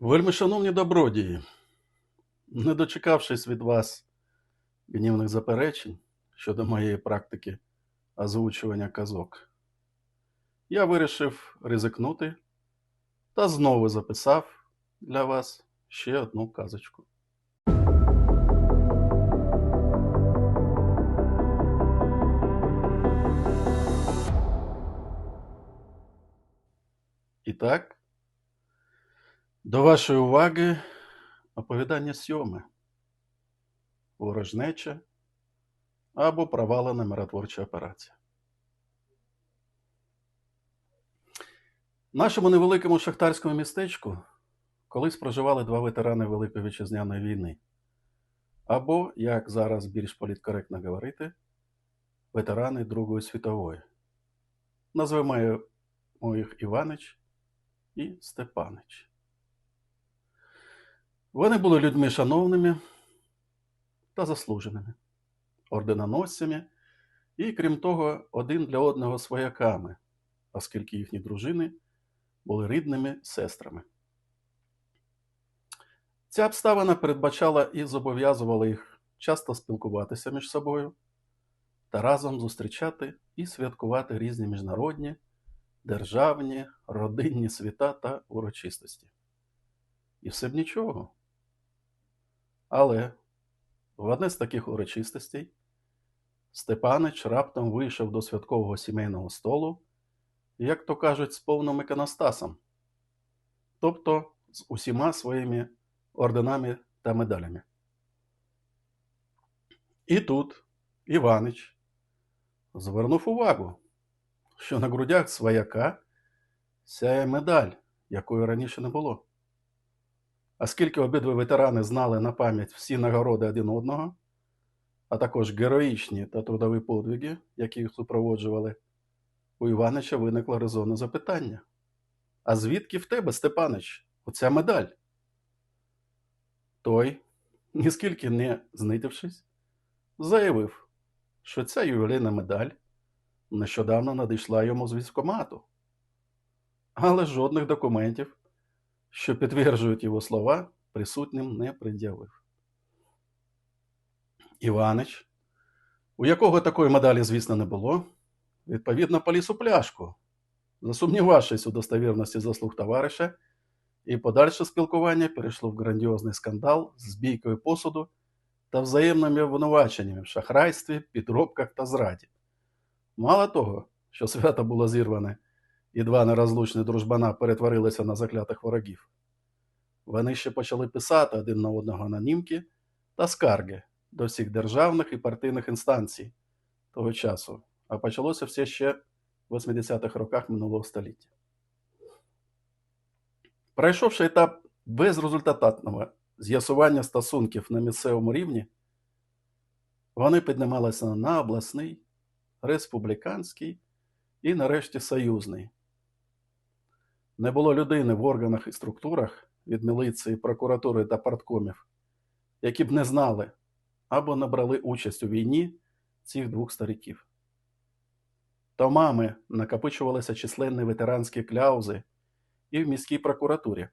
Вельми шановні добродії, не дочекавшись від вас гнівних заперечень щодо моєї практики озвучування казок, я вирішив ризикнути та знову записав для вас ще одну казочку. І так, до вашої уваги оповідання сьоме. Ворожнеча або провалена миротворча операція. В нашому невеликому шахтарському містечку колись проживали два ветерани Великої Вітчизняної війни. Або, як зараз більш політкоректно говорити, ветерани Другої світової. Назвемо їх Іванич і Степанич. Вони були людьми шановними та заслуженими, орденоносцями і, крім того, один для одного свояками, оскільки їхні дружини були рідними сестрами. Ця обставина передбачала і зобов'язувала їх часто спілкуватися між собою та разом зустрічати і святкувати різні міжнародні, державні, родинні свята та урочистості. І все б нічого. Але в одне з таких урочистостей Степанич раптом вийшов до святкового сімейного столу, як то кажуть, з повним іконостасом, тобто з усіма своїми орденами та медалями. І тут Іванич звернув увагу, що на грудях свояка сяє медаль, якої раніше не було. Оскільки обидва ветерани знали на пам'ять всі нагороди один одного, а також героїчні та трудові подвиги, які їх супроводжували, у Іванича виникло резонне запитання. А звідки в тебе, Степанич, оця медаль? Той, ніскільки не знитившись, заявив, що ця ювілейна медаль нещодавно надійшла йому з військомату, але жодних документів що підтверджують його слова, присутнім не пред'явив. Іванич, у якого такої медалі, звісно, не було, відповідно поліз у пляшку, засумнівавшись у достовірності заслуг товариша, і подальше спілкування перейшло в грандіозний скандал з бійкою посуду та взаємними обвинуваченнями в шахрайстві, підробках та зраді. Мало того, що свято було зірване і два нерозлучні дружбана перетворилися на заклятих ворогів. Вони ще почали писати один на одного анонімки та скарги до всіх державних і партійних інстанцій того часу, а почалося все ще в 80-х роках минулого століття. Пройшовши етап безрезультатного з'ясування стосунків на місцевому рівні, вони піднімалися на обласний, республіканський і, нарешті, союзний. Не було людини в органах і структурах від міліції, прокуратури та парткомів, які б не знали або не брали участь у війні цих двох стариків. Томами накопичувалися численні ветеранські кляузи і в міській прокуратурі,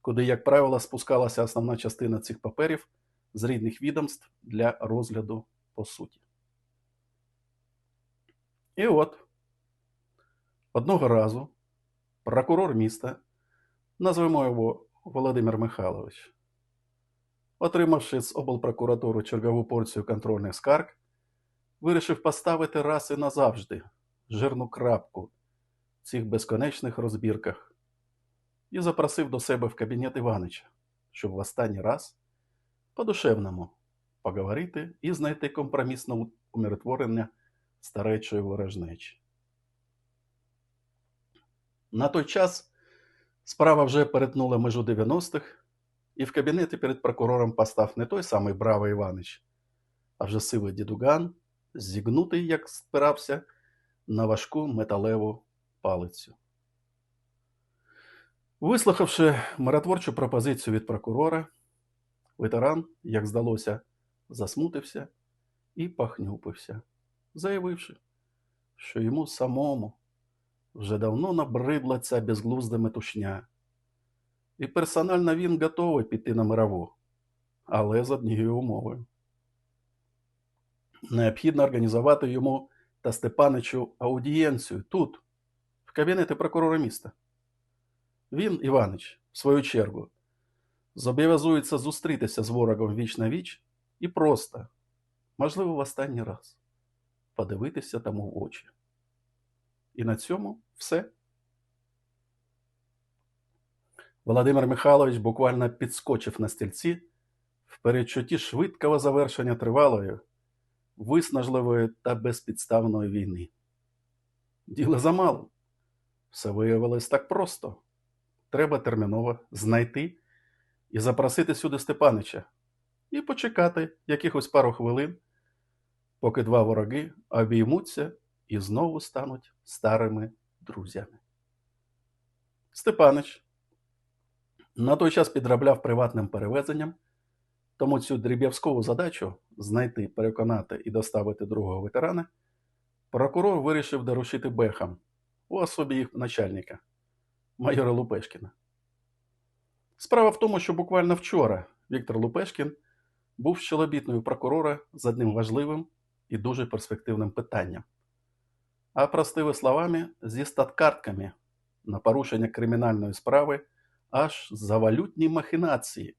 куди, як правило, спускалася основна частина цих паперів з рідних відомств для розгляду по суті. І от одного разу прокурор міста, назвемо його Володимир Михайлович, отримавши з облпрокуратури чергову порцію контрольних скарг, вирішив поставити раз і назавжди жирну крапку в цих безконечних розбірках і запросив до себе в кабінет Іванича, щоб в останній раз по-душевному поговорити і знайти компромісне умиротворення старечої ворожнечі. На той час справа вже перетнула межу 90-х, і в кабінеті перед прокурором постав не той самий бравий Іванич, а вже сивий дідуган, зігнутий, як спирався, на важку металеву палицю. Вислухавши миротворчу пропозицію від прокурора, ветеран, як здалося, засмутився і похнюпився, заявивши, що йому самому вже давно набридла ця безглузда метушня, І персонально він готовий піти на мирову, але з однією умовою. Необхідно організувати йому та Степаничу аудієнцію тут, в кабінеті прокурора міста. Він, Іванич, в свою чергу, зобов'язується зустрітися з ворогом віч на віч і просто, можливо, в останній раз, подивитися тому в очі. І на цьому все. Володимир Михайлович буквально підскочив на стільці в передчутті швидкого завершення тривалої, виснажливої та безпідставної війни. Діло замало. Все виявилось так просто. Треба терміново знайти і запросити сюди Степанича і почекати якихось пару хвилин, поки два вороги обіймуться і знову стануть старими друзями. Степанич на той час підробляв приватним перевезенням, тому цю дріб'язкову задачу знайти, переконати і доставити другого ветерана прокурор вирішив доручити Бехам у особі їх начальника, майора Лупешкіна. Справа в тому, що буквально вчора Віктор Лупешкін був щелобітною прокурора з одним важливим і дуже перспективним питанням. А простими словами, зі статкартками на порушення кримінальної справи аж за валютні махінації.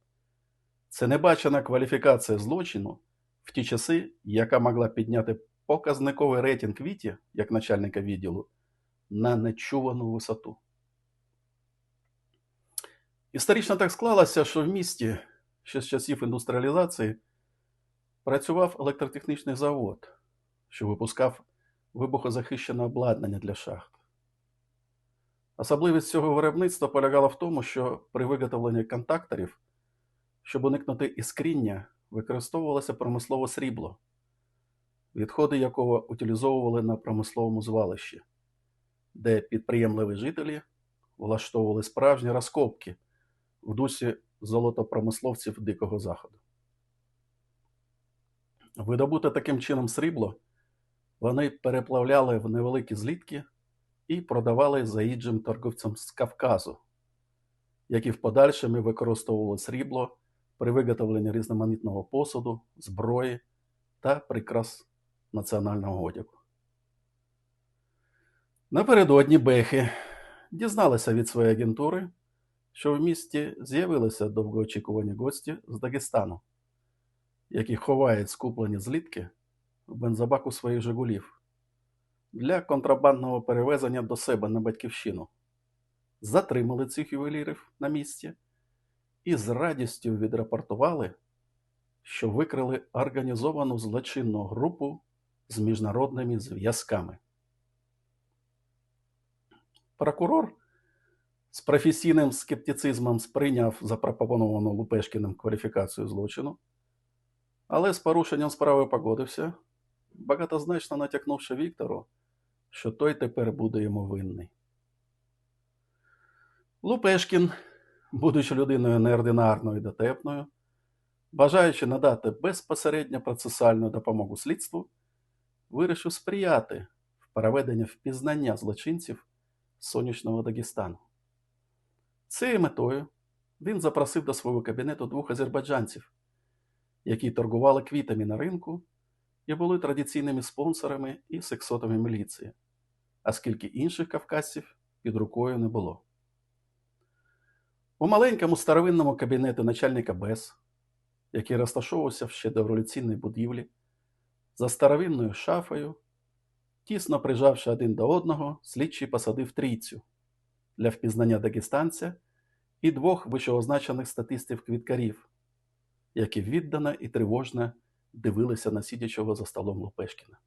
Це небачена кваліфікація злочину в ті часи, яка могла підняти показниковий рейтинг Віті, як начальника відділу, на нечувану висоту. Історично так склалося, що в місті ще з часів індустріалізації працював електротехнічний завод, що випускав вибухозахищене обладнання для шахт. Особливість цього виробництва полягала в тому, що при виготовленні контакторів, щоб уникнути іскріння, використовувалося промислове срібло, відходи якого утилізовували на промисловому звалищі, де підприємливі жителі влаштовували справжні розкопки в дусі золотопромисловців Дикого Заходу. Видобуте таким чином срібло, вони переплавляли в невеликі злітки і продавали заїжджим торговцям з Кавказу, які в подальшому використовували срібло при виготовленні різноманітного посуду, зброї та прикрас національного одягу. Напередодні Бехи дізналися від своєї агентури, що в місті з'явилися довгоочікувані гості з Дагестану, які ховають скуплені злітки бензобаку своїх Жигулів для контрабандного перевезення до себе на батьківщину. Затримали цих ювелірів на місці і з радістю відрапортували, що викрили організовану злочинну групу з міжнародними зв'язками. Прокурор з професійним скептицизмом сприйняв запропоновану Лупешкіним кваліфікацію злочину, але з порушенням справи погодився, багатозначно натякнувши Віктору, що той тепер буде йому винний. Лупешкін, будучи людиною неординарною і дотепною, бажаючи надати безпосередньо процесуальну допомогу слідству, вирішив сприяти в проведенні впізнання злочинців сонячного Дагестану. Цією метою він запросив до свого кабінету двох азербайджанців, які торгували квітами на ринку і були традиційними спонсорами і сексотами міліції, оскільки інших кавказців під рукою не було. У маленькому старовинному кабінеті начальника БЕС, який розташовувався в ще дореволюційній будівлі, за старовинною шафою, тісно прижавши один до одного, слідчий посадив трійцю для впізнання дагестанця і двох вищеозначених статистів-квіткарів, які віддано і тривожно дивилися на сидячого за столом Лупешкіна.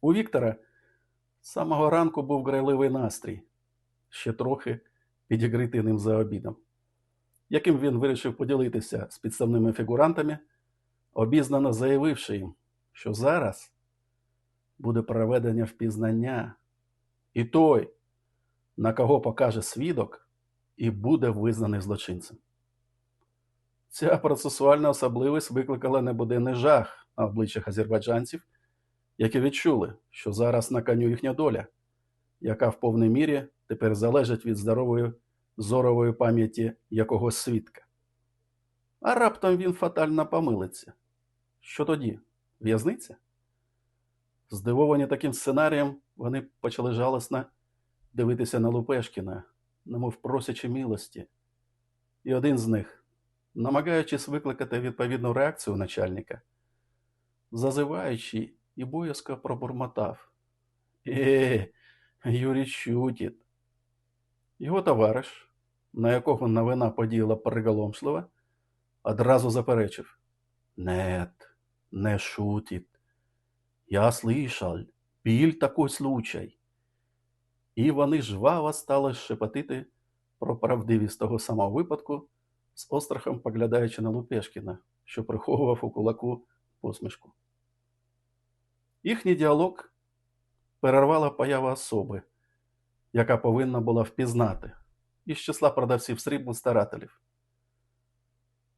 У Віктора з самого ранку був грайливий настрій, ще трохи підігритий ним за обідом, яким він вирішив поділитися з підставними фігурантами, обізнано заявивши їм, що зараз буде проведення впізнання, і той, на кого покаже свідок, і буде визнаний злочинцем. Ця процесуальна особливість викликала небуденний жах на обличчях азербайджанців, які відчули, що зараз на коню їхня доля, яка в повній мірі тепер залежить від здорової зорової пам'яті якогось свідка. А раптом він фатально помилиться. Що тоді? В'язниця? Здивовані таким сценарієм, вони почали жалосно дивитися на Лупешкіна, немов просячи милості. І один з них, намагаючись викликати відповідну реакцію начальника, зазиваючи і боязко пробурмотав. Е, Юрій Чутіт. Його товариш, на якого новина подіяла приголомшливо, одразу заперечив. Нет, не шутит. Я слышал, біль такой случай. І вони жваво стали шепотити про правдивість того самого випадку, з острахом поглядаючи на Лупешкіна, що приховував у кулаку посмішку. Їхній діалог перервала поява особи, яка повинна була впізнати із числа продавців срібних старателів.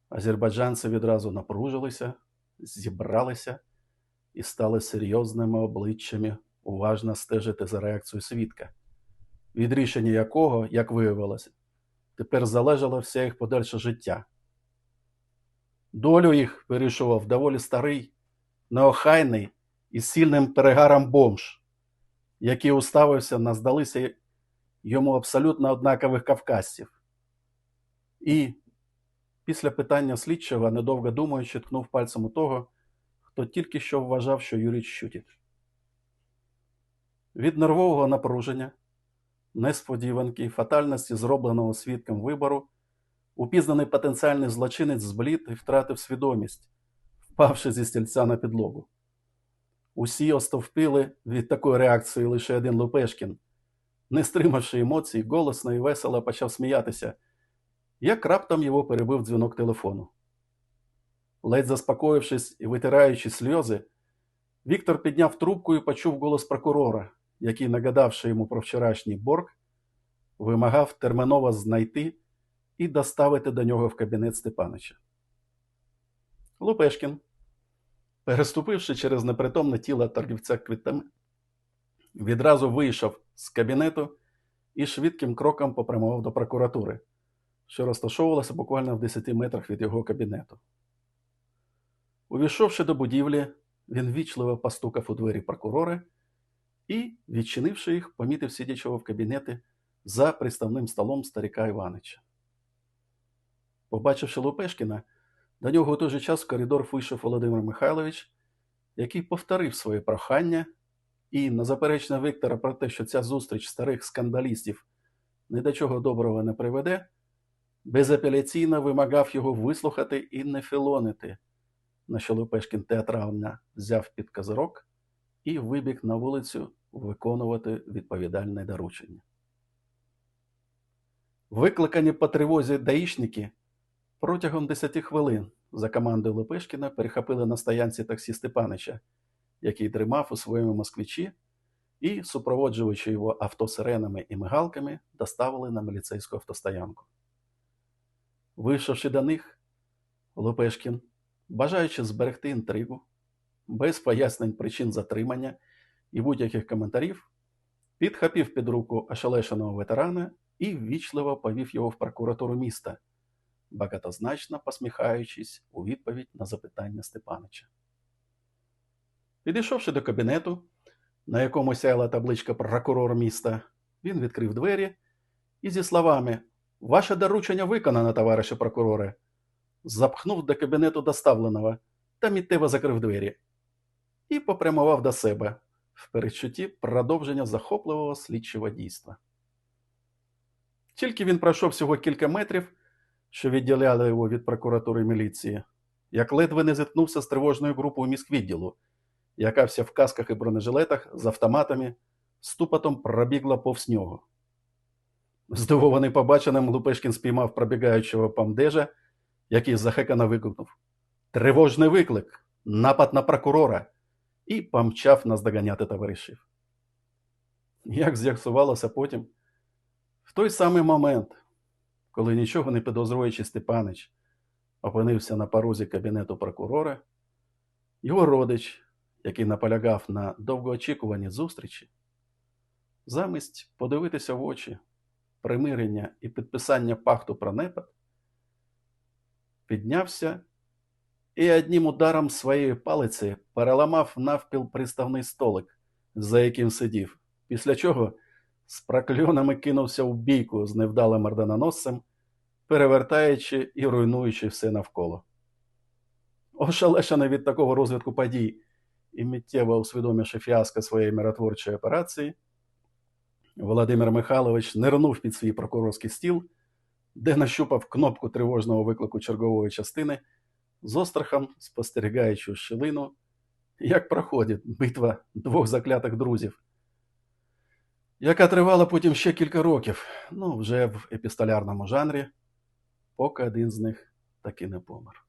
Азербайджанці відразу напружилися, зібралися і стали серйозними обличчями уважно стежити за реакцією свідка, від рішення якого, як виявилося, тепер залежало все їх подальше життя. Долю їх вирішував доволі старий, неохайний і сильним перегаром бомж, який уставився на здалися йому абсолютно однакових кавказців. І після питання слідчого, недовго думаючи, ткнув пальцем у того, хто тільки що вважав, що Юрій щутить. Від нервового напруження, несподіванки фатальності зробленого свідком вибору, упізнаний потенціальний злочинець зблід і втратив свідомість, впавши зі стільця на підлогу. Усі остовпили від такої реакції лише один Лупешкін. Не стримавши емоцій, голосно і весело почав сміятися, як раптом його перебив дзвінок телефону. Ледь заспокоївшись і витираючи сльози, Віктор підняв трубку і почув голос прокурора, який, нагадавши йому про вчорашній борг, вимагав терміново знайти і доставити до нього в кабінет Степанича. Лупешкін, переступивши через непритомне тіло торгівця квітами, відразу вийшов з кабінету і швидким кроком попрямував до прокуратури, що розташовувалася буквально в 10 метрах від його кабінету. Увійшовши до будівлі, він вічливо постукав у двері прокурора і, відчинивши їх, помітив сидячого в кабінеті за приставним столом старика Іванича. Побачивши Лупешкіна, до нього у той же час в коридор вийшов Володимир Михайлович, який повторив своє прохання і на заперечне Віктора про те, що ця зустріч старих скандалістів ні до чого доброго не приведе, безапеляційно вимагав його вислухати і не філонити, на що Лупешкін театрально взяв під козирок і вибіг на вулицю виконувати відповідальне доручення. Викликані по тривозі даїшники протягом 10 хвилин за командою Лепешкіна перехопили на стоянці таксі Степанича, який тримав у своєму москвичі, і, супроводжуючи його авто сиренами і мигалками, доставили на міліцейську автостоянку. Вийшовши до них, Лупешкін, бажаючи зберегти інтригу, без пояснень причин затримання і будь-яких коментарів, підхопив під руку ошелешеного ветерана і ввічливо повів його в прокуратуру міста, багатозначно посміхаючись у відповідь на запитання Степанича. Підійшовши до кабінету, на якому сяяла табличка прокурор міста, він відкрив двері і зі словами Ваше доручення виконано, товарише прокуроре, запхнув до кабінету доставленого та миттєво закрив двері і попрямував до себе в передчутті продовження захопливого слідчого дійства. Тільки він пройшов всього кілька метрів, що відділяли його від прокуратури міліції, як ледве не зіткнувся з тривожною групою міськвідділу, яка вся в касках і бронежилетах з автоматами ступотом пробігла повз нього. Здивований побаченим, Лупешкін спіймав пробігаючого памдежа, який захекано викликнув Тривожний виклик! Напад на прокурора! І помчав наздоганяти товаришів. Як з'ясувалося потім, в той самий момент, коли нічого не підозрюючий Степанич опинився на порозі кабінету прокурора, його родич, який наполягав на довгоочікуваній зустрічі, замість подивитися в очі примирення і підписання пакту про непад, піднявся і одним ударом своєї палиці переламав навпіл приставний столик, за яким сидів, після чого з прокльонами кинувся у бійку з невдалим орденоносцем, перевертаючи і руйнуючи все навколо. Ошелешений від такого розвитку подій і миттєво усвідомивши фіаско своєї миротворчої операції, Володимир Михайлович нирнув під свій прокурорський стіл, де нащупав кнопку тривожного виклику чергової частини, з острахом спостерігаючи щілину, як проходить битва двох заклятих друзів, яка тривала потім ще кілька років, ну вже в епістолярному жанрі, поки один з них таки не помер.